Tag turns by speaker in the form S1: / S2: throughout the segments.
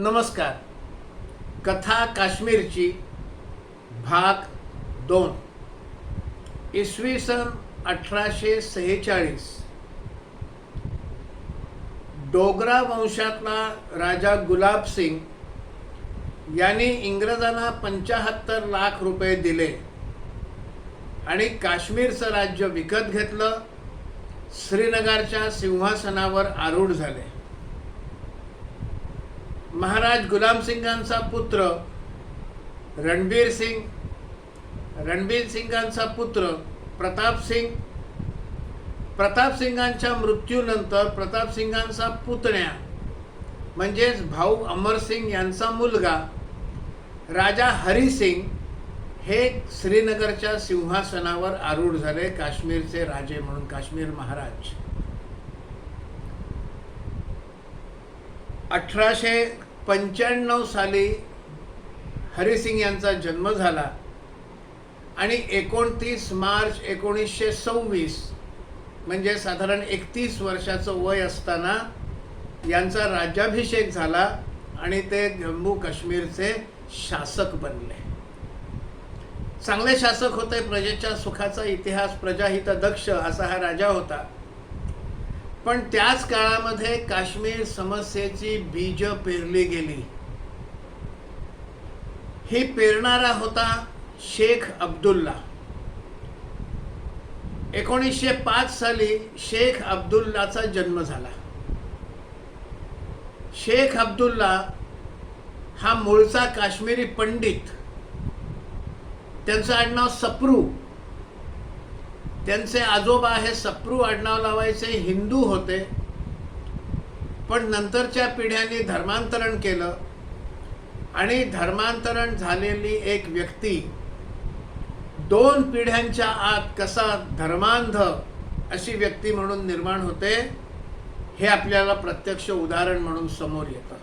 S1: नमस्कार. कथा काश्मीरची भाग दोन. इसवी सन अठराशे सेहेचाळीस. डोगरा वंशातला राजा गुलाब सिंग यांनी इंग्रजांना पंचाहत्तर लाख रुपये दिले आणि काश्मीरचं राज्य विकत घेतलं. श्रीनगरच्या सिंहासनावर आरूढ झाले. महाराज गुलाम सिंगांचा पुत्र रणबीर सिंग रणबीर सिंगांचा पुत्र प्रताप सिंग प्रताप सिंगांच्या मृत्यूनंतर प्रताप सिंगांचा पुतण्या म्हणजेच भाऊ अमरसिंग यांचा मुलगा राजा हरिसिंग हे श्रीनगरच्या सिंहासनावर आरूढ झाले काश्मीरचे राजे म्हणून काश्मीर महाराज. अठराशे पंच्याण्णव साली हरिसिंग यांचा जन्म झाला आणि एकोणतीस मार्च एकोणीसशे सव्वीस म्हणजे साधारण एकतीस वर्षाचं वय असताना यांचा राज्याभिषेक झाला आणि ते जम्मू काश्मीरचे शासक बनले. चांगले शासक होते प्रजेच्या सुखाचा इतिहास प्रजाहित दक्ष असा हा राजा होता. पण त्याच काळामध्ये काश्मीर समस्येची बीज पेरली गेली. ही पेरणारा होता शेख अब्दुल्ला. एकोणीसशे पाच साली शेख अब्दुल्लाचा जन्म झाला. शेख अब्दुल्ला हा मूळचा काश्मीरी पंडित. त्यांचं आडनाव सप्रू. त्यांचे आजोबा हे सप्रू आडनाव लावायचे हिंदू होते. पण नंतरच्या पिढ्यांनी धर्मांतरण केलं आणि धर्मांतरण झालेली एक व्यक्ती दोन पिढ्यांच्या आत कसा धर्मांध अशी व्यक्ती म्हणून निर्माण होते हे आपल्याला प्रत्यक्ष उदाहरण म्हणून समोर येतं.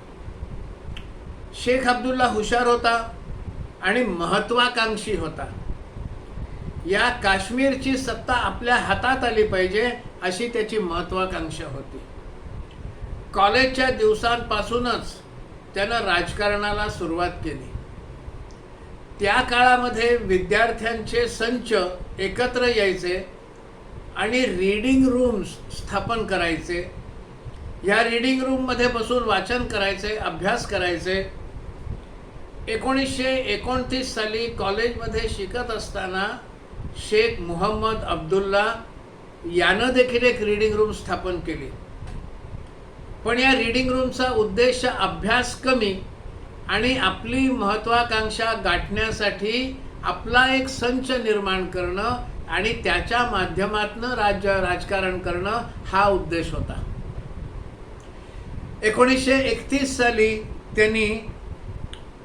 S1: शेख अब्दुल्ला हुशार होता आणि महत्वाकांक्षी होता. या काश्मीरची सत्ता आपल्या हातात आली पाहिजे अशी त्याची महत्वाकांक्षा होती. कॉलेजच्या दिवसांपासूनच त्यानं राजकारणाला सुरुवात केली. त्या काळामध्ये विद्यार्थ्यांचे संच एकत्र यायचे आणि रीडिंग रूम्स स्थापन करायचे. या रीडिंग रूममध्ये बसून वाचन करायचे अभ्यास करायचे. एकोणीसशे एकोणतीस साली कॉलेजमध्ये शिकत असताना शेख मुहम्मद अब्दुल्ला यानं देखील एक रीडिंग रूम स्थापन केली. पण या रीडिंग रूमचा उद्देश अभ्यास कमी आणि आपली महत्त्वाकांक्षा गाठण्यासाठी आपला एक संच निर्माण करणं आणि त्याच्या माध्यमातनं राज्य राजकारण करणं हा उद्देश होता. एकोणीसशे एकतीस साली त्यांनी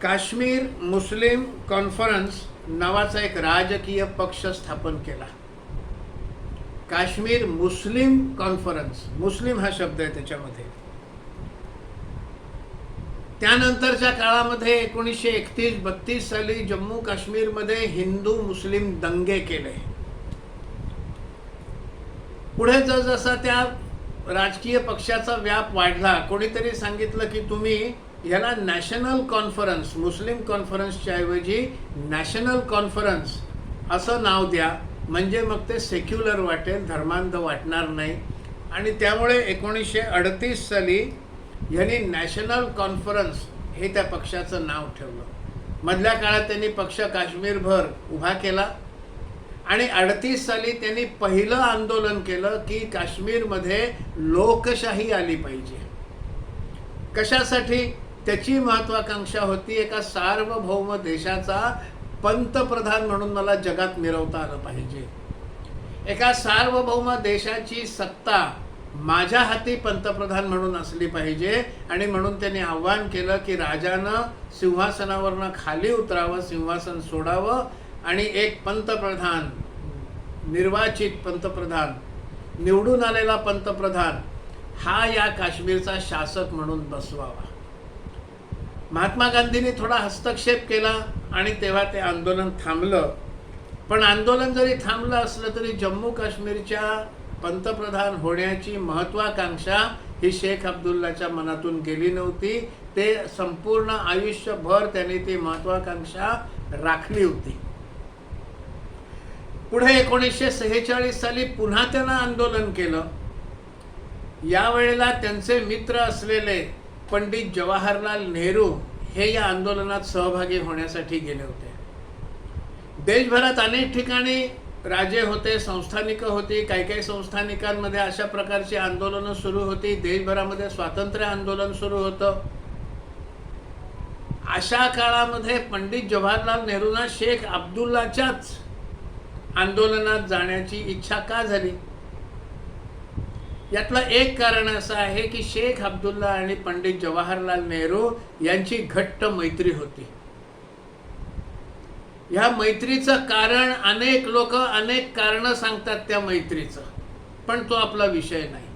S1: काश्मीर मुस्लिम कॉन्फरन्स नावाचा एक राजकीय पक्ष स्थापन केला. काश्मीर मुस्लिम कॉन्फरन्स मुस्लिम हा शब्द आहे त्याच्यामध्ये. त्यानंतरच्या काळामध्ये एकोणीसशे एकतीस बत्तीस साली जम्मू काश्मीरमध्ये हिंदू मुस्लिम दंगे केले. पुढे जसा त्या राजकीय पक्षाचा व्याप वाढला कोणीतरी सांगितलं की तुम्ही याला नॅशनल कॉन्फरन्स मुस्लिम कॉन्फरन्सच्या ऐवजी नॅशनल कॉन्फरन्स असं नाव द्या. म्हणजे मग ते सेक्युलर वाटेल धर्मांध वाटणार नाही. आणि त्यामुळे एकोणीसशे अडतीस साली यांनी नॅशनल कॉन्फरन्स हे त्या पक्षाचं नाव ठेवलं. मधल्या काळात त्यांनी पक्ष काश्मीरभर उभा केला. आणि अडतीस साली त्यांनी पहिलं आंदोलन केलं की काश्मीरमध्ये लोकशाही आली पाहिजे. कशासाठी? त्याची महत्वाकांक्षा होती एका सार्वभौम देशाचा पंतप्रधान म्हणून मला जगात मिरवता आलं पाहिजे. एका सार्वभौम देशाची सत्ता माझ्या हाती पंतप्रधान म्हणून असली पाहिजे आणि म्हणून त्यांनी आव्हान केलं की राजानं सिंहासनावरनं खाली उतरावं सिंहासन सोडावं आणि एक पंतप्रधान निर्वाचित पंतप्रधान निवडून आलेला पंतप्रधान हा या काश्मीरचा शासक म्हणून बसवावा. महात्मा गांधींनी थोडा हस्तक्षेप केला आणि तेव्हा ते आंदोलन थांबलं. पण आंदोलन जरी थांबलं असलं तरी जम्मू काश्मीरच्या पंतप्रधान होण्याची महत्त्वाकांक्षा ही शेख अब्दुल्लाच्या मनातून गेली नव्हती. ते संपूर्ण आयुष्यभर त्यांनी ती महत्त्वाकांक्षा राखली होती. पुढे एकोणीसशे सेहेचाळीस साली पुन्हा त्यांना आंदोलन केलं. यावेळेला त्यांचे मित्र असलेले पंडित जवाहरलाल नेहरू हे या आंदोलनात सहभागी होण्यासाठी गेले होते. देशभरात अनेक ठिकाणी राजे होते संस्थानिकं होती काही काही संस्थानिकांमध्ये अशा प्रकारची आंदोलनं सुरू होती. देशभरामध्ये स्वातंत्र्य आंदोलन सुरू होतं. अशा काळामध्ये पंडित जवाहरलाल नेहरूंना शेख अब्दुल्लाच्याच आंदोलनात जाण्याची इच्छा का झाली? यातलं एक कारण असं आहे की शेख अब्दुल्ला आणि पंडित जवाहरलाल नेहरू यांची घट्ट मैत्री होती. ह्या मैत्रीचं कारण अनेक लोक अनेक कारण सांगतात त्या मैत्रीचं पण तो आपला विषय नाही.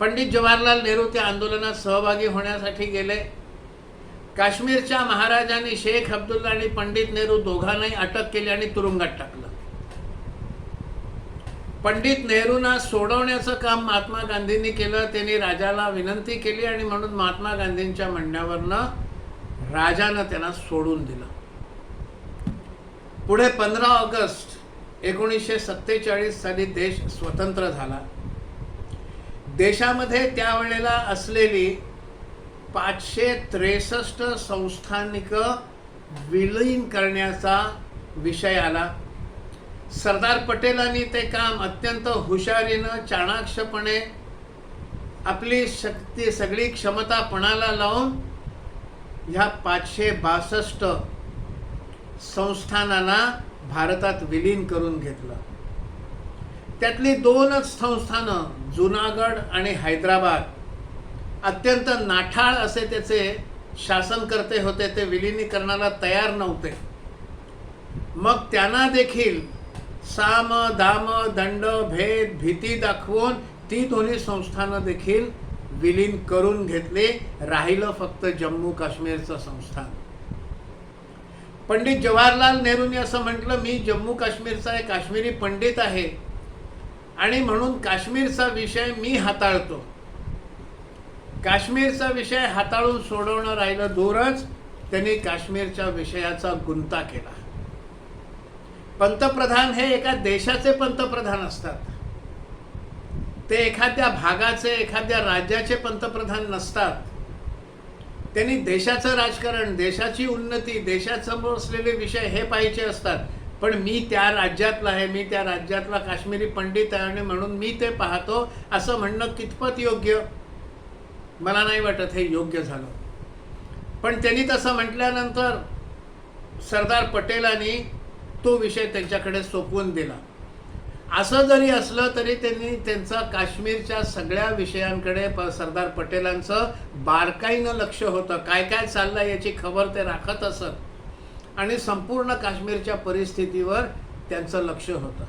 S1: पंडित जवाहरलाल नेहरू त्या आंदोलनात सहभागी होण्यासाठी गेले. काश्मीरच्या महाराजांनी शेख अब्दुल्ला आणि पंडित नेहरू दोघांनाही अटक केली आणि तुरुंगात टाकलं. पंडित नेहरूंना सोडवण्याचं काम महात्मा गांधींनी केलं त्यांनी राजाला विनंती केली आणि म्हणून महात्मा गांधींच्या म्हणण्यावरनं राजानं त्यांना सोडून दिलं. पुढे पंधरा ऑगस्ट एकोणीसशे सत्तेचाळीस साली देश स्वतंत्र झाला. देशामध्ये त्यावेळेला असलेली पाचशे त्रेसष्ट संस्थानिक विलीन करण्याचा विषय आला. सरदार पटेलांनी ते काम अत्यंत हुशारीनं चाणाक्षपणे आपली शक्ती सगळी क्षमता पणाला लावून ह्या पाचशे बासष्ट संस्थानांना भारतात विलीन करून घेतलं. त्यातली दोनच संस्थानं जुनागड आणि हैदराबाद अत्यंत नाठाळ असे त्याचे शासनकर्ते होते ते विलिनीकरणाला तयार नव्हते. मग त्यांना देखील साम दाम दंड भेद भीती दाखवून ती दोन्ही संस्थानं देखील विलीन करून घेतले. राहिलं फक्त जम्मू काश्मीरचं संस्थान. पंडित जवाहरलाल नेहरूंनी असं म्हटलं मी जम्मू काश्मीरचा एक काश्मीरी पंडित आहे आणि म्हणून काश्मीरचा विषय मी हाताळतो. काश्मीरचा विषय हाताळून सोडवणं राहिलं दूरच. त्यांनी काश्मीरच्या विषयाचा गुंता केला. पंतप्रधान हे एका देशाचे पंतप्रधान असतात. ते एखाद्या भागाचे एखाद्या राज्याचे पंतप्रधान नसतात. त्यांनी देशाचं राजकारण देशाची उन्नती देशासमोर असलेले विषय हे पाहिजे असतात. पण मी त्या राज्यातला आहे मी त्या राज्यातला काश्मीरी पंडित आहे आणि म्हणून मी ते पाहतो असं म्हणणं कितपत योग्य? मला नाही वाटत हे योग्य झालं. पण त्यांनी तसं म्हटल्यानंतर सरदार पटेलांनी तो विषय त्यांच्याकडे सोपवून दिला. असं जरी असलं तरी त्यांनी त्यांचा काश्मीरच्या सगळ्या विषयांकडे प सरदार पटेलांचं बारकाईनं लक्ष होतं. काय काय चाललं याची खबर ते राखत असत. आणि संपूर्ण काश्मीरच्या परिस्थितीवर त्यांचं लक्ष होतं.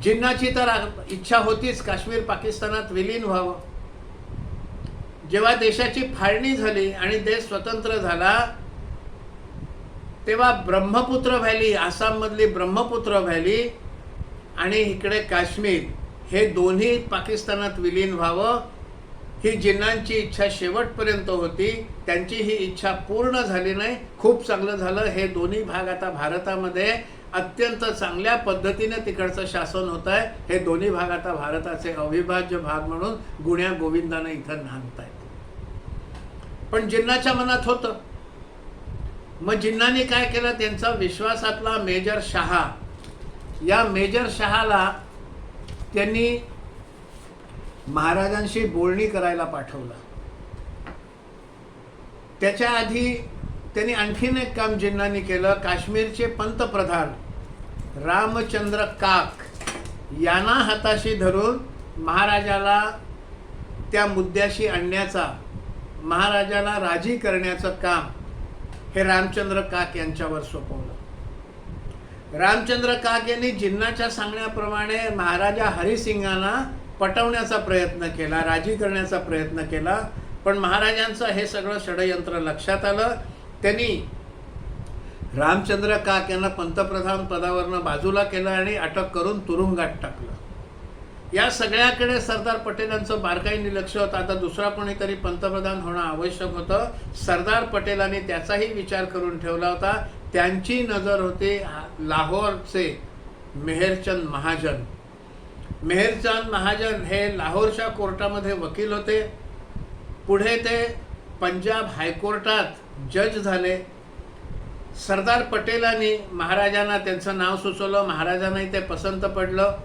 S1: जिन्नाची तर इच्छा होतीच काश्मीर पाकिस्तानात विलीन व्हावं. जेव्हा देशाची फाळणी झाली आणि देश स्वतंत्र झाला तेव्हा ब्रह्मपुत्र व्हॅली आसाममधली ब्रह्मपुत्र व्हॅली आणि इकडे काश्मीर हे दोन्ही पाकिस्तानात विलीन व्हावं ही जिन्नांची इच्छा शेवटपर्यंत होती. त्यांची ही इच्छा पूर्ण झाली नाही. खूप चांगलं झालं. हे दोन्ही भाग आता भारतामध्ये अत्यंत चांगल्या पद्धतीने तिकडचं शासन होत आहे. हे दोन्ही भाग आता भारताचे अविभाज्य भाग म्हणून गुण्या गोविंदाने इथं नांदत आहेत पण जिन्नाच्या मनात होतं. मग जिन्नाने काय केलं? त्यांचा विश्वासातला मेजर शहा. या मेजर शहाला त्यांनी महाराजांशी बोलणी करायला पाठवलं. त्याच्या आधी त्यांनी आणखीन एक काम जिन्नानी केलं. काश्मीरचे पंतप्रधान रामचंद्र काक यांना हाताशी धरून महाराजाला त्या मुद्द्याशी आणण्याचा महाराजाला राजी करण्याचं काम हे रामचंद्र काक यांच्यावर सोपवलं. रामचंद्र काक यांनी जिन्नाच्या सांगण्याप्रमाणे महाराजा हरिसिंगांना पटवण्याचा प्रयत्न केला राजी करण्याचा प्रयत्न केला पण महाराजांचं हे सगळं षडयंत्र लक्षात आलं. त्यांनी रामचंद्र काक यांना पंतप्रधान पदावरनं बाजूला केलं आणि अटक करून तुरुंगात टाकलं. या सगळ्याकडे सरदार पटेलांचं बारकाईने लक्ष होतं. आता दुसरा कोणीतरी पंतप्रधान होणं आवश्यक होतं. सरदार पटेलांनी त्याचाही विचार करून ठेवला होता. त्यांची नजर होती हा- लाहोरचे मेहरचंद महाजन. मेहरचंद महाजन हे लाहोरच्या कोर्टामध्ये वकील होते. पुढे ते पंजाब हायकोर्टात जज झाले. सरदार पटेलांनी महाराजांना त्यांचं नाव सुचवलं. महाराजांनाही ते पसंत पडलं.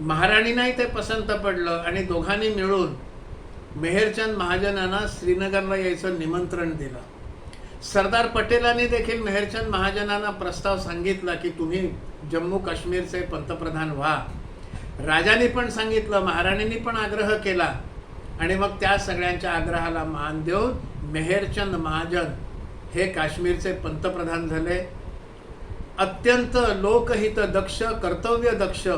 S1: महाराणींनाही ते पसंत पडलं आणि दोघांनी मिळून मेहरचंद महाजनांना श्रीनगरला यायचं निमंत्रण दिलं. सरदार पटेलांनी देखील मेहरचंद महाजनांना प्रस्ताव सांगितला की तुम्ही जम्मू काश्मीरचे पंतप्रधान व्हा. राजांनी पण सांगितलं महाराणींनी पण आग्रह केला. आणि मग त्या सगळ्यांच्या आग्रहाला मान देऊन मेहरचंद महाजन हे काश्मीरचे पंतप्रधान झाले. अत्यंत लोकहित दक्ष कर्तव्य दक्ष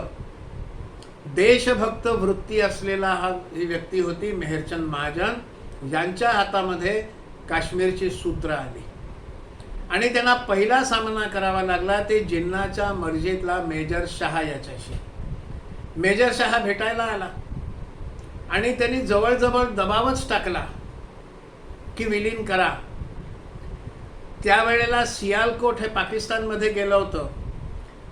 S1: देशभक्त वृत्ती असलेला हा ही व्यक्ती होती मेहरचंद महाजन. यांच्या हातामध्ये काश्मीरची सूत्र आली. आणि त्यांना पहिला सामना करावा लागला ते जिन्नाच्या मर्जीतला मेजर शहा याच्याशी. मेजर शहा भेटायला आला. आणि त्यांनी जवळजवळ दबावच टाकला की विलीन करा. त्यावेळेला सियालकोट हे पाकिस्तानमध्ये गेलं होतं.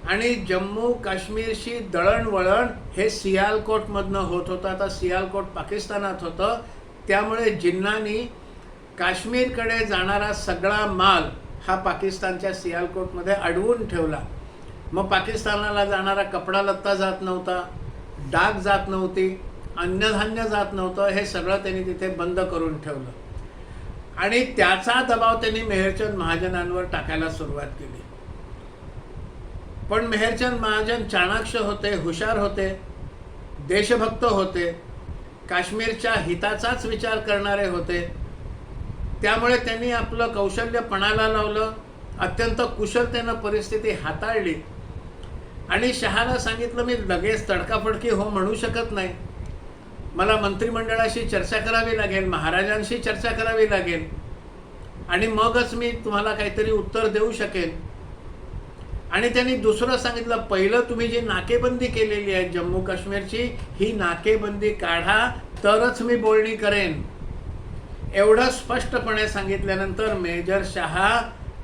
S1: आणि जम्मू काश्मीरशी दळणवळण हे सियालकोटमधनं होत होतं. आता सियालकोट पाकिस्तानात होतं. त्यामुळे जिन्नानी काश्मीरकडे जाणारा सगळा माल हा पाकिस्तानच्या सियालकोटमध्ये अडवून ठेवला. मग पाकिस्तानाला जाणारा कपडा लत्ता जात नव्हता डाग जात नव्हती अन्नधान्य जात नव्हतं हे सगळं त्यांनी तिथे बंद करून ठेवलं. आणि त्याचा दबाव त्यांनी मेहरचंद महाजनांवर टाकायला सुरुवात केली. पण मेहरचंद महाजन चाणाक्ष होते हुशार होते देशभक्त होते काश्मीरच्या हिताचाच विचार करणारे होते. त्यामुळे त्यांनी आपलं कौशल्य पणाला लावलं अत्यंत कुशलतेनं परिस्थिती हाताळली. आणि शहाला सांगितलं मी लगेच तडकाफडकी हो म्हणू शकत नाही. मला मंत्रिमंडळाशी चर्चा करावी लागेल महाराजांशी चर्चा करावी लागेल. आणि मगच मी तुम्हाला काहीतरी उत्तर देऊ शकेन. आणि त्यांनी दुसरं सांगितलं पहिलं तुम्ही जी नाकेबंदी केलेली आहे जम्मू काश्मीरची ही नाकेबंदी काढा तरच मी बोलणी करेन. एवढं स्पष्टपणे सांगितल्यानंतर मेजर शहा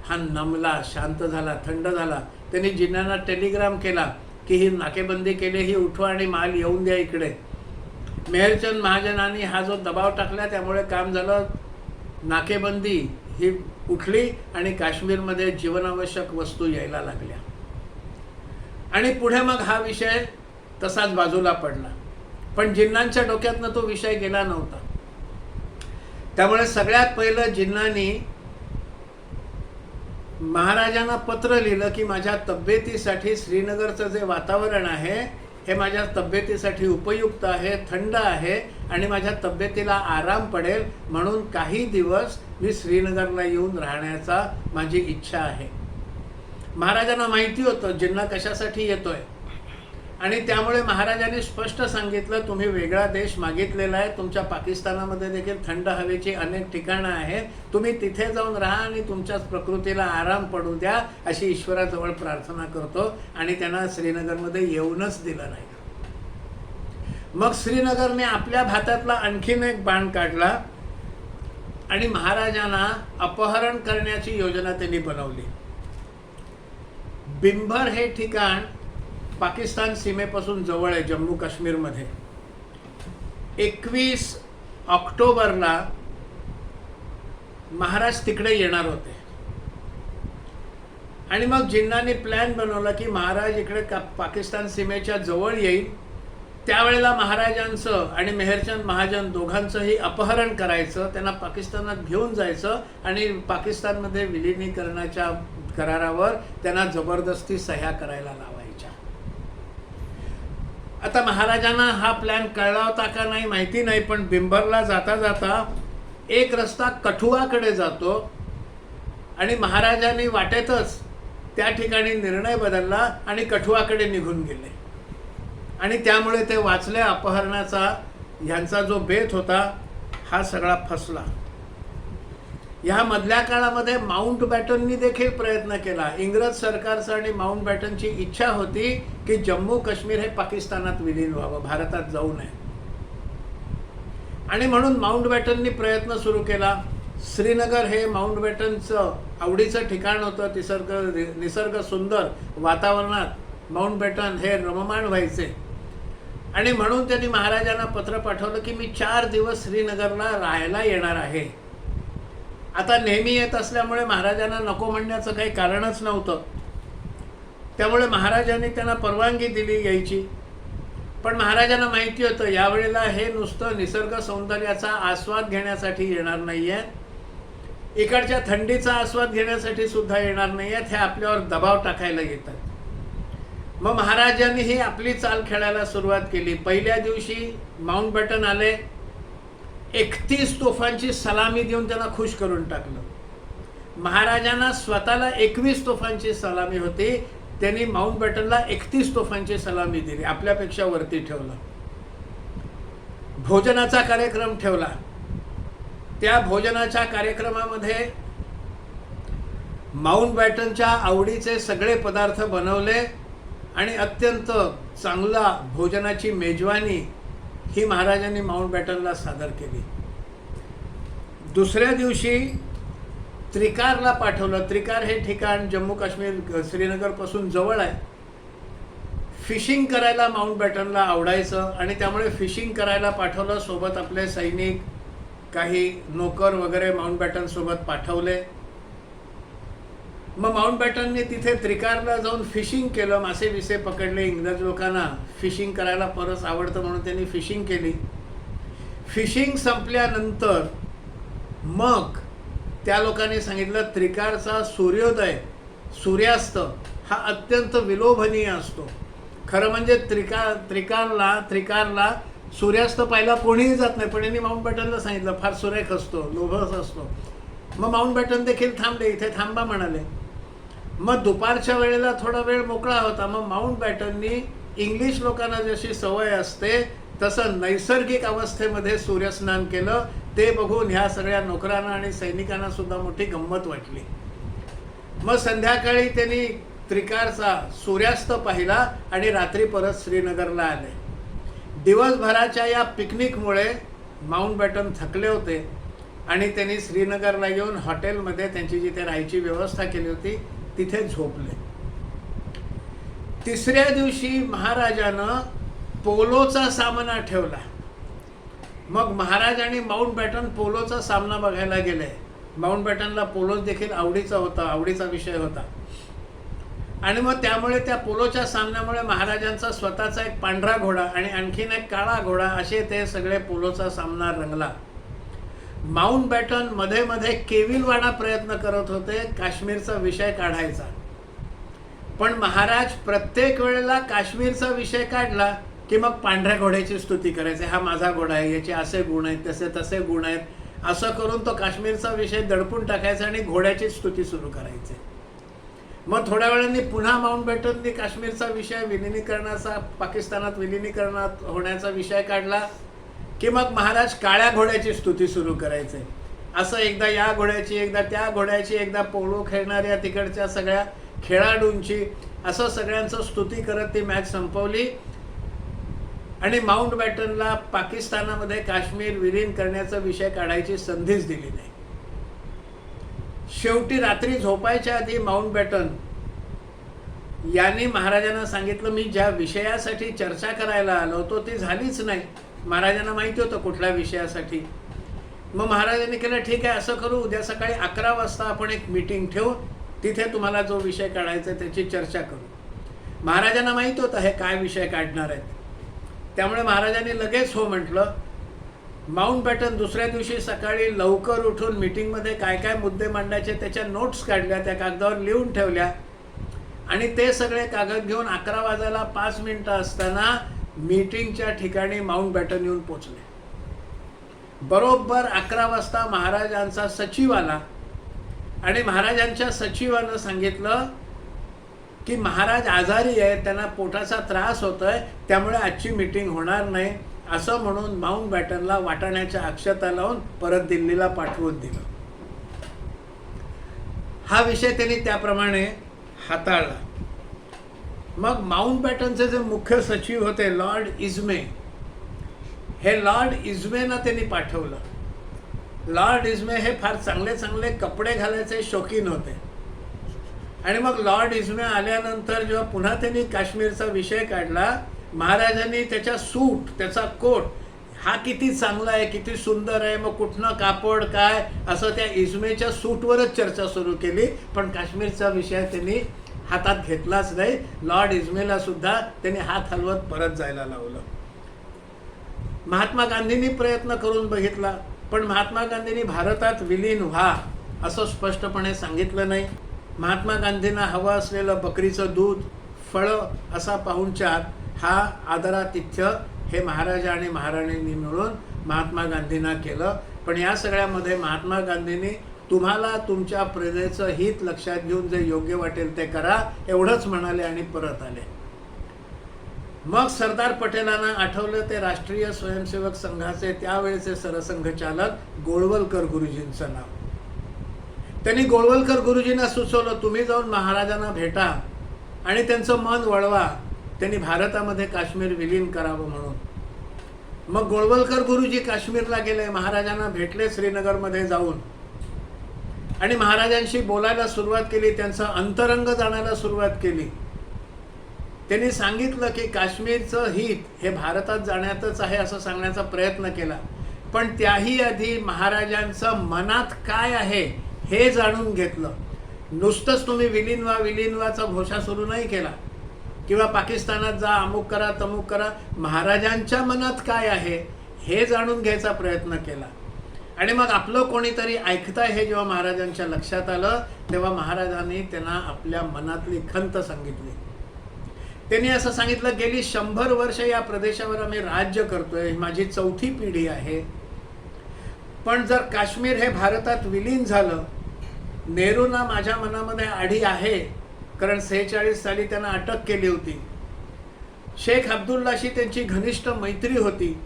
S1: हा नमला शांत झाला थंड झाला. त्यांनी जिन्नांना टेलिग्राम केला की ही नाकेबंदी केली ही उठवा आणि माल येऊन द्या इकडे. मेहरचंद महाजनांनी हा जो दबाव टाकला त्यामुळे काम झालं नाकेबंदी ही उठली आणि काश्मीरमध्ये जीवनावश्यक वस्तू यायला लागल्या. आणि पुढे मग हा विषय तसाच बाजूला पडला. पण जिन्नांच्या डोक्यातनं तो विषय गेला नव्हता. त्यामुळे सगळ्यात पहिलं जिन्नांनी महाराजांना पत्र लिहिलं की माझ्या तब्येतीसाठी श्रीनगरचं जे वातावरण आहे हे माझ्या तब्येतीसाठी उपयुक्त आहे थंड आहे आणि माझ्या तब्येतीला आराम पडेल म्हणून काही दिवस मी श्रीनगरला येऊन राहण्याचा माझी इच्छा आहे. महाराजांना माहिती होतं जिन्ना कशासाठी येतोय. आणि त्यामुळे महाराजांनी स्पष्ट सांगितलं तुम्ही वेगळा देश मागितलेला आहे तुमच्या पाकिस्तानामध्ये देखील थंड हवेची अनेक ठिकाणं आहेत. तुम्ही तिथे जाऊन राहा आणि तुमच्याच प्रकृतीला आराम पडू द्या अशी ईश्वराजवळ प्रार्थना करतो आणि त्यांना श्रीनगरमध्ये येऊनच दिलं नाही. मग श्रीनगरने आपल्या भातातला आणखीन एक बाण काढला. आणि महाराजांना अपहरण करण्याची योजना त्यांनी बनवली. बिंभर हे ठिकाण पाकिस्तान सीमेपासून जवळ आहे जम्मू काश्मीरमध्ये. एकवीस ऑक्टोबरला महाराज तिकडे येणार होते. आणि मग जिन्नांनी प्लॅन बनवला की महाराज इकडे का पाकिस्तान सीमेच्या जवळ येईल. त्यावेळेला महाराजांचं आणि मेहरचंद महाजन दोघांचंही अपहरण करायचं त्यांना पाकिस्तानात घेऊन जायचं आणि पाकिस्तानमध्ये विलिनीकरणाच्या करारावर त्यांना जबरदस्ती सह्या करायला लावायच्या. आता महाराजांना हा प्लॅन कळला होता का नाही माहिती नाही पण बिंबरला जाता जाता एक रस्ता कठुआकडे जातो आणि महाराजांनी वाटेतच त्या ठिकाणी निर्णय बदलला आणि कठुआकडे निघून गेले. आणि त्यामुळे ते वाचले अपहरणाचा ह्यांचा जो बेत होता हा सगळा फसला. ह्या मधल्या काळामध्ये माउंट बॅटननी देखील प्रयत्न केला. इंग्रज सरकारचं आणि माउंट बॅटनची इच्छा होती की जम्मू काश्मीर हे पाकिस्तानात विलीन व्हावं भारतात जाऊ नये. आणि म्हणून माउंट बॅटननी प्रयत्न सुरू केला. श्रीनगर हे माउंट बॅटनचं आवडीचं ठिकाण होतं निसर्ग निसर्ग सुंदर वातावरणात माउंट बॅटन हे रममाण व्हायचे. आणि म्हणून त्यांनी महाराजांना पत्र पाठवलं की मी चार दिवस श्रीनगरला राहायला येणार आहे. आता नेहमी येत असल्यामुळे महाराजांना नको म्हणण्याचं काही कारणच नव्हतं. त्यामुळे महाराजांनी त्यांना परवानगी दिली यायची. पण महाराजांना माहिती होतं यावेळेला हे नुसतं निसर्ग सौंदर्याचा आस्वाद घेण्यासाठी येणार नाही आहेत इकडच्या थंडीचा आस्वाद घेण्यासाठी सुद्धा येणार नाही आहेत हे आपल्यावर दबाव टाकायला येतात मग महाराजांनी ही आपली चाल खेळायला सुरुवात केली. पहिल्या दिवशी माउंट बॅटन आले. एकतीस तोफांची सलामी देऊन त्यांना खुश करून टाकलं. महाराजांना स्वतःला एकवीस तोफांची सलामी होती. त्यांनी माउंट बॅटनला एकतीस तोफांची सलामी दिली. आपल्यापेक्षा वरती ठेवलं. भोजनाचा कार्यक्रम ठेवला. त्या भोजनाच्या कार्यक्रमामध्ये माउंट बॅटनच्या आवडीचे सगळे पदार्थ बनवले. आणि अत्यंत चांगला भोजनाची मेजवानी ही महाराजांनी माउंट बॅटनला सादर केली. दुसऱ्या दिवशी त्रिकारला पाठवलं. त्रिकार हे ठिकाण जम्मू काश्मीर श्रीनगरपासून जवळ आहे. फिशिंग करायला माउंट बॅटनला आवडायचं आणि त्यामुळे फिशिंग करायला पाठवलं. सोबत आपले सैनिक काही नोकर वगैरे माउंट बॅटनसोबत पाठवले. मग माउंट बॅटनने तिथे त्रिकारला जाऊन फिशिंग केलं मासे विसे पकडले इंग्रज लोकांना फिशिंग करायला परत आवडतं म्हणून त्यांनी फिशिंग केली. फिशिंग संपल्यानंतर मग त्या लोकांनी सांगितलं त्रिकारचा सूर्योदय सूर्यास्त हा अत्यंत विलोभनीय असतो. खरं म्हणजे त्रिकार त्रिकारला त्रिकारला सूर्यास्त पाहायला कोणीही जात नाही पण यांनी माउंट बॅटनला सांगितलं फार सुरेख असतो लोभस असतो. मग माउंट बॅटन देखील थांबले इथे थांबा म्हणाले. मग दुपारच्या वेळेला थोडा वेळ मोकळा होता. मग माउंट बॅटननी इंग्लिश लोकांना जशी सवय असते तसं नैसर्गिक अवस्थेमध्ये सूर्यस्नान केलं. ते बघून ह्या सगळ्या नोकरांना आणि सैनिकांना सुद्धा मोठी गंमत वाटली. मग संध्याकाळी त्यांनी त्रिकारचा सूर्यास्त पाहिला आणि रात्री परत श्रीनगरला आले. दिवसभराच्या या पिकनिकमुळे माउंट बॅटन थकले होते आणि त्यांनी श्रीनगरला येऊन हॉटेलमध्ये त्यांची जिथे राहायची व्यवस्था केली होती तिथे झोपले. तिसऱ्या दिवशी महाराजानं पोलोचा सामना ठेवला. मग महाराज आणि माउंट बॅटन पोलोचा सामना बघायला गेले. माउंट बॅटनला पोलो देखील आवडीचा होता आवडीचा विषय होता. आणि मग त्यामुळे त्या पोलोच्या सामन्यामुळे महाराजांचा स्वतःचा एक पांढरा घोडा आणि आणखीन एक काळा घोडा असे ते सगळे पोलोचा सामना रंगला. माउंट बॅटनमध्ये मध्ये केविलवाडा प्रयत्न करत होते काश्मीरचा विषय काढायचा. पण महाराज प्रत्येक वेळेला काश्मीरचा विषय काढला की मग पांढऱ्या घोड्याची स्तुती करायचे. हा माझा घोडा आहे याचे असे गुण आहेत तसे तसे गुण आहेत. असं करून तो काश्मीरचा विषय दडपून टाकायचा आणि घोड्याची स्तुती सुरू करायचे. मग थोड्या वेळांनी पुन्हा माउंट बॅटननी काश्मीरचा विषय विलिनीकरणाचा पाकिस्तानात विलिनीकरणात होण्याचा विषय काढला. की मग महाराज काळ्या घोड्याची स्तुती सुरू करायचे. असं एकदा या घोड्याची एकदा त्या घोड्याची एकदा पोळो खेळणाऱ्या तिकडच्या सगळ्या खेळाडूंची असं सगळ्यांचं स्तुती करत ती मॅच संपवली. आणि माउंट बॅटनला पाकिस्तानामध्ये काश्मीर विलीन करण्याचा विषय काढायची संधीच दिली नाही. शेवटी रात्री झोपायच्या आधी माउंट बॅटन यांनी महाराजांना सांगितलं मी ज्या विषयासाठी चर्चा करायला आलो होतो ती झालीच नाही. महाराजांना माहिती होतं कुठल्या विषयासाठी. मग महाराजांनी केलं ठीक आहे असं करू उद्या सकाळी अकरा वाजता आपण एक मीटिंग ठेवू. तिथे तुम्हाला जो विषय काढायचा त्याची चर्चा करू. महाराजांना माहीत होतं हे काय विषय काढणार आहेत? त्यामुळे महाराजांनी लगेच हो म्हटलं माउंट बॅटन दुसऱ्या दिवशी सकाळी लवकर उठून मीटिंगमध्ये काय काय मुद्दे मांडायचे त्याच्या नोट्स काढल्या त्या कागदावर लिहून ठेवल्या. आणि ते सगळे कागद घेऊन अकरा वाजायला पाच मिनिटं असताना मीटिंगच्या ठिकाणी माउंट बॅटन येऊन पोचले. बरोबर अकरा वाजता महाराजांचा सचिव आला आणि महाराजांच्या सचिवानं सांगितलं की महाराज आजारी आहे त्यांना पोटाचा त्रास होतोय त्यामुळे आजची मीटिंग होणार नाही असं म्हणून माउंट बॅटनला वाटाण्याच्या अक्षता लावून परत दिल्लीला पाठवून दिलं. हा विषय त्यांनी त्याप्रमाणे हाताळला. मग माउंट बॅटनचे जे मुख्य सचिव होते लॉर्ड इजमे हे लॉर्ड इजमेना त्यांनी पाठवलं. लॉर्ड इजमे हे फार चांगले चांगले कपडे घालायचे शौकीन होते. आणि मग लॉर्ड इजमे आल्यानंतर जेव्हा पुन्हा त्यांनी काश्मीरचा विषय काढला महाराजांनी त्याच्या सूट त्याचा कोट हा किती चांगला आहे किती सुंदर आहे मग कुठनं कापड काय असं त्या इजमेच्या सूटवरच चर्चा सुरू केली. पण काश्मीरचा विषय त्यांनी हातात घेतलाच नाही. लॉर्ड इजमेला सुद्धा त्यांनी हात हलवत परत जायला लावलं. महात्मा गांधींनी प्रयत्न करून बघितला पण महात्मा गांधींनी भारतात विलीन व्हा असं स्पष्टपणे सांगितलं नाही. महात्मा गांधींना हवं असलेलं बकरीचं दूध फळं असा पाहुणचार हा आदरातिथ्य हे महाराजा आणि महाराणींनी मिळून महात्मा गांधींना केलं. पण या सगळ्यामध्ये महात्मा गांधींनी तुम्हाला तुमच्या प्रेरणेचं हित लक्षात घेऊन जे योग्य वाटेल ते करा एवढंच म्हणाले आणि परत आले. मग सरदार पटेलांना आठवलं ते राष्ट्रीय स्वयंसेवक संघाचे त्यावेळेचे सरसंघचालक गोळवलकर गुरुजींचं नाव. त्यांनी गोळवलकर गुरुजींना सुचवलं तुम्ही जाऊन महाराजांना भेटा आणि त्यांचं मन वळवा. त्यांनी भारतामध्ये काश्मीर विलीन करावं म्हणून. मग गोळवलकर गुरुजी काश्मीरला गेले महाराजांना भेटले श्रीनगरमध्ये जाऊन. आणि महाराजांशी बोलायला सुरुवात केली त्यांचं अंतरंग जाणायला सुरुवात केली. त्यांनी सांगितलं की काश्मीरचं हित हे भारतात जाण्यातच आहे असं सांगण्याचा प्रयत्न केला. पण त्याही आधी महाराजांचं मनात काय आहे हे जाणून घेतलं. नुसतंच तुम्ही विलीन वा विलीन वाचा घोषा सुरू नाही केला. किंवा पाकिस्तानात जा अमुक करा तमुक करा महाराजांच्या मनात काय आहे हे जाणून घ्यायचा प्रयत्न केला. आणि मग आपलं कोणीतरी ऐकताय हे जेव्हा महाराजांच्या लक्षात आलं तेव्हा महाराजांनी त्यांना आपल्या मनातली खंत सांगितली. त्यांनी असं सांगितलं गेली शंभर वर्ष या प्रदेशावर आम्ही राज्य करतोय माझी चौथी पिढी आहे. पण जर काश्मीर हे भारतात विलीन झालं नेहरूंना माझ्या मनामध्ये आढी आहे कारण सेहेचाळीस साली त्यांना अटक केली होती. शेख अब्दुल्लाशी त्यांची घनिष्ठ मैत्री होती.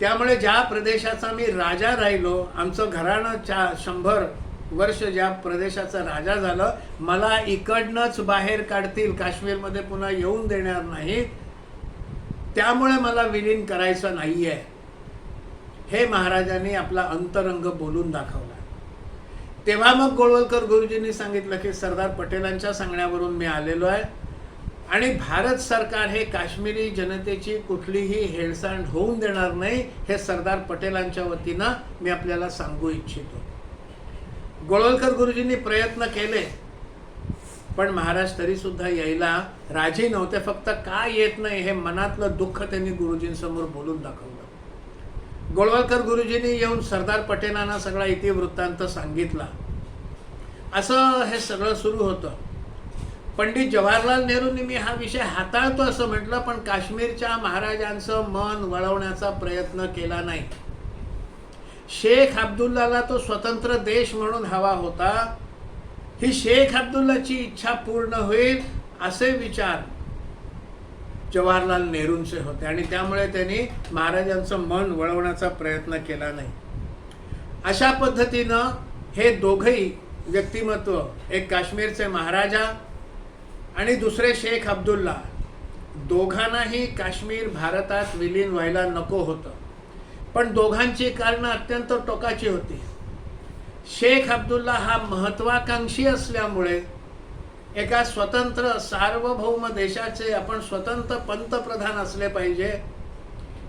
S1: त्यामुळे ज्या प्रदेशाचा मी राजा राहिलो आमचं घराणं चा शंभर वर्ष ज्या प्रदेशाचा राजा झालं मला इकडनंच बाहेर काढतील काश्मीरमध्ये पुन्हा येऊन देणार नाहीत. त्यामुळे मला विलीन करायचं नाही आहे हे महाराजांनी आपला अंतरंग बोलून दाखवला. तेव्हा मग गोळवलकर गुरुजींनी सांगितलं की सरदार पटेलांच्या सांगण्यावरून मी आलेलो आहे. आणि भारत सरकार हे काश्मीरी जनतेची कुठलीही हेळसांड होऊन देणार नाही हे सरदार पटेलांच्या वतीनं मी आपल्याला सांगू इच्छितो. गोळवलकर गुरुजींनी प्रयत्न केले पण महाराज तरीसुद्धा यायला राजी नव्हते. फक्त का येत नाही हे मनातलं दुःख त्यांनी गुरुजींसमोर बोलून दाखवलं. गोळवलकर गुरुजींनी येऊन सरदार पटेलांना सगळा इतिवृत्तांत सांगितला. असं हे सगळं सुरू होतं. पंडित जवाहरलाल नेहरूंनी मी हा विषय हाताळतो असं म्हटलं पण काश्मीरच्या महाराजांचं मन वळवण्याचा प्रयत्न केला नाही. शेख अब्दुल्लाला तो स्वतंत्र देश म्हणून हवा होता. ही शेख अब्दुल्लाची इच्छा पूर्ण होईल असे विचार जवाहरलाल नेहरूंचे होते. आणि त्यामुळे त्यांनी महाराजांचं मन वळवण्याचा प्रयत्न केला नाही. अशा पद्धतीनं हे दोघही व्यक्तिमत्व एक काश्मीरचे महाराजा आणि दुसरे शेख अब्दुल्ला दोघांनाही काश्मीर भारतात विलीन व्हायला नको होतं. पण दोघांची कारणं अत्यंत टोकाची होती. शेख अब्दुल्ला हा महत्वाकांक्षी असल्यामुळे एका स्वतंत्र सार्वभौम देशाचे आपण स्वतंत्र पंतप्रधान असले पाहिजे.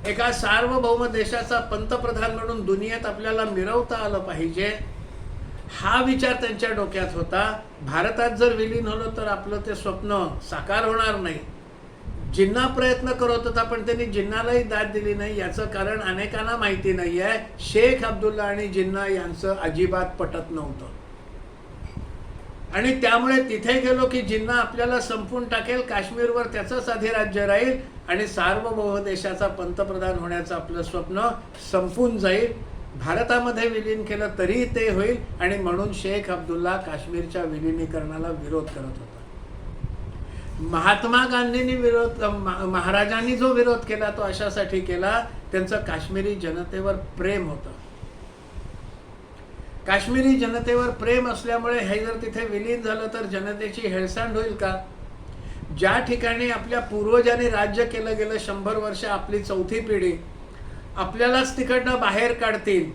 S1: एका सार्वभौम देशाचा पंतप्रधान म्हणून दुनियेत आपल्याला मिरवता आलं पाहिजे. हा विचार त्यांच्या डोक्यात होता. भारतात जर विलीन होलो तर आपलं ते स्वप्न साकार होणार नाही. जिन्ना प्रयत्न करत होता पण त्यांनी जिन्नालाही दाद दिली नाही. याचं कारण अनेकांना माहिती नाही आहे शेख अब्दुल्ला आणि जिन्ना यांचं अजिबात पटत नव्हतं. आणि त्यामुळे तिथे गेलो की जिन्ना आपल्याला संपून टाकेल. काश्मीरवर त्याचंच अधिराज्य राहील आणि सार्वभौम देशाचा पंतप्रधान होण्याचं आपलं स्वप्न संपून जाईल. भारतामध्ये विलीन केलं तरी ते होईल आणि म्हणून शेख अब्दुल्ला काश्मीरच्या विलिनीकरणाला विरोध करत होता. महात्मा गांधींनी विरोध महाराजांनी जो विरोध केला तो अशासाठी केला त्यांचं काश्मीरी जनतेवर प्रेम होतं. काश्मीरी जनतेवर प्रेम असल्यामुळे हे जर तिथे विलीन झालं तर जनतेची हेळसांड होईल का? ज्या ठिकाणी आपल्या पूर्वजांनी राज्य केलं गेलं शंभर वर्ष आपली चौथी पिढी आपल्यालाच तिकडनं बाहेर काढतील.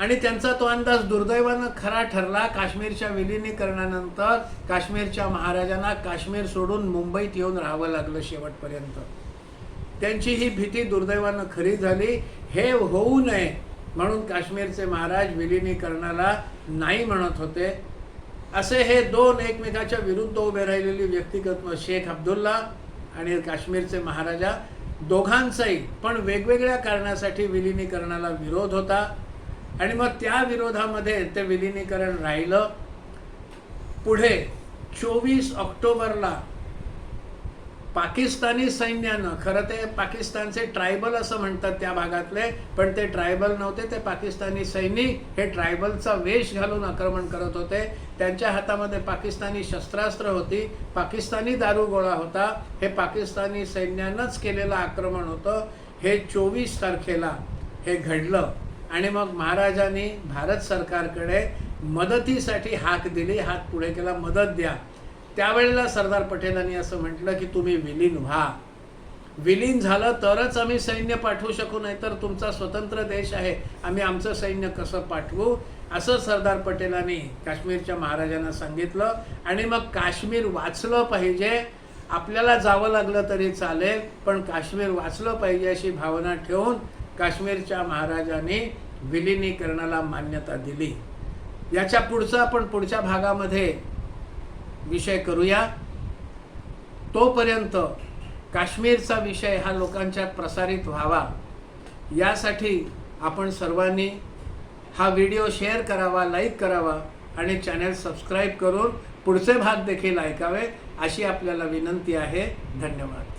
S1: आणि त्यांचा तो अंदाज दुर्दैवानं खरा ठरला काश्मीरच्या विलिनीकरणानंतर काश्मीरच्या महाराजांना काश्मीर सोडून मुंबईत येऊन राहावं लागलं शेवटपर्यंत. त्यांची ही भीती दुर्दैवानं खरी झाली. हे होऊ नये म्हणून काश्मीरचे महाराज विलिनीकरणाला नाही म्हणत होते. असे हे दोन एकमेकाच्या विरुद्ध उभे राहिलेली व्यक्तिगत शेख अब्दुल्ला आणि काश्मीरचे महाराजा दोघांचाही पण वेगवेगळ्या कारणासाठी विलिनीकरणाला विरोध होता. आणि मग त्या विरोधामध्ये ते विलिनीकरण राहिलं. पुढे चोवीस ऑक्टोबरला पाकिस्तानी सैन्यानं खरं ते पाकिस्तानचे ट्रायबल असं म्हणतात त्या भागातले पण ते ट्रायबल नव्हते ते पाकिस्तानी सैनिक हे ट्रायबलचा वेश घालून आक्रमण करत होते. त्यांच्या हातामध्ये पाकिस्तानी शस्त्रास्त्र होती पाकिस्तानी दारुगोळा होता हे पाकिस्तानी सैन्यानंच केलेलं आक्रमण होतं. हे चोवीस तारखेला हे घडलं आणि मग महाराजांनी भारत सरकारकडे मदतीसाठी हाक दिली हात पुढे केला मदत द्या. त्यावेळेला सरदार पटेलांनी असं म्हटलं की तुम्ही विलीन व्हा. विलीन झालं तरच आम्ही सैन्य पाठवू शकू नाही तर तुमचा स्वतंत्र देश आहे. आम्ही आमचं सैन्य कसं पाठवू? असं सरदार पटेलांनी काश्मीरच्या महाराजांना सांगितलं. आणि मग काश्मीर वाचलं पाहिजे. आपल्याला जावं लागलं तरी चालेल पण काश्मीर वाचलं पाहिजे अशी भावना ठेवून काश्मीरच्या महाराजांनी विलिनीकरणाला मान्यता दिली. याच्या पुढचं आपण पुढच्या भागामध्ये विषय करूया. तोपर्यंत काश्मीरचा विषय हा लोकांच्या प्रसारित व्हावा. यासाठी आपण सर्वांनी हा व्हिडिओ शेअर करावा लाईक करावा आणि चॅनल सबस्क्राईब करून पुढचे भाग देखील ऐकावे अशी आपल्याला विनंती आहे. धन्यवाद.